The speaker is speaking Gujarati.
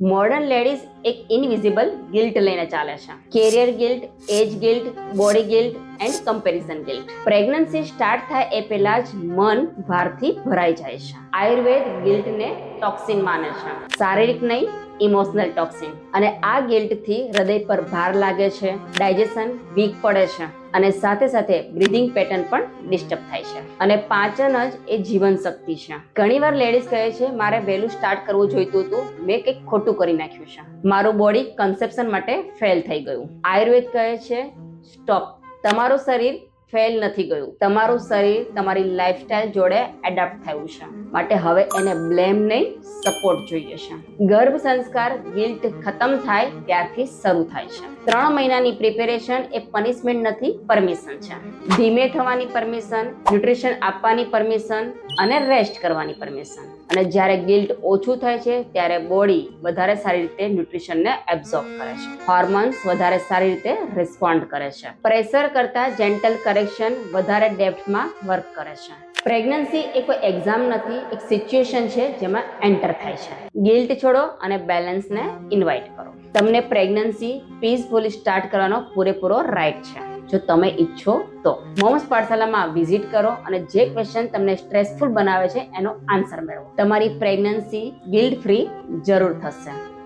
મોડર્ન લેડીઝ એક ઇનવિઝિબલ ગિલ્ટ લઈને ચાલે છે. Career guilt age guilt body guilt and comparison guilt pregnancy start થાય એ પહેલા જ મન ભારથી ભરાઈ જાય છે. આયુર્વેદ ગિલ્ટને ટોક્સિન માને છે. શારીરિક નહીં ઇમોશનલ ટોક્સિન. અને આ ગિલ્ટથી હૃદય પર ભાર લાગે છે, ડાયજેશન વીક પડે છે અને સાથે સાથે બ્રીધિંગ પેટર્ન પણ ડિસ્ટર્બ થાય છે. અને પાચન જ એ જીવન શક્તિ છે. ઘણીવાર લેડીઝ કહે છે, મારે વહેલું સ્ટાર્ટ કરવું જોઈતું હતું, મેં કંઈક ખોટું કરી નાખ્યું છે. મારું બોડી કન્સેપ્શન માટે ફેલ થઈ ગયું. આયુર્વેદ કહે છે, સ્ટોપ. તમારું શરીર ફેલ નથી ગયું. તમારું શરીર તમારી લાઈફસ્ટાઈલ જોડે એડાપ્ટ થયું છે. માટે હવે એને બ્લેમ નહીં સપોર્ટ જોઈએ છે. ગર્ભ સંસ્કાર ગિલ્ટ ખતમ થાય ત્યારથી શરૂ થાય છે. ત્રણ મહિનાની પ્રિપેરેશન એ પનિશમેન્ટ નથી પરમિશન છે. ધીમે થવાની પરમિશન ન્યુટ્રિશન આપવાની પરમિશન અને રેસ્ટ કરવાની પરમિશન અને જ્યારે ગિલ્ટ ઓછું થાય છે, ત્યારે બોડી વધારે સારી રીતે ન્યુટ્રિશનને એબ્ઝોર્બ કરે છે. હોર્મોન્સ વધારે સારી રીતે રિસ્પોન્ડ કરે છે. પ્રેશર કરતાં જેન્ટલ કરેક્શન વધારે ડેપ્થમાં વર્ક કરે છે. પ્રેગ્નન્સી એ કોઈ એક્ઝામ નથી, એક સિચ્યુએશન છે જેમાં એન્ટર થાય છે. ગિલ્ટ છોડો અને બેલેન્સને ઇન્વાઇટ કરો. તમને પ્રેગ્નન્સી પીસફુલી સ્ટાર્ટ કરવાનો પૂરેપૂરો રાઈટ છે. જો તમે ઈચ્છો તો મોમ્સ પાઠશાલામાં વિઝિટ કરો અને જે ક્વેશ્ચન તમને સ્ટ્રેસફુલ બનાવે છે એનો આન્સર મેળવો. તમારી પ્રેગ્નન્સી ગિલ્ડ ફ્રી જરૂર થશે.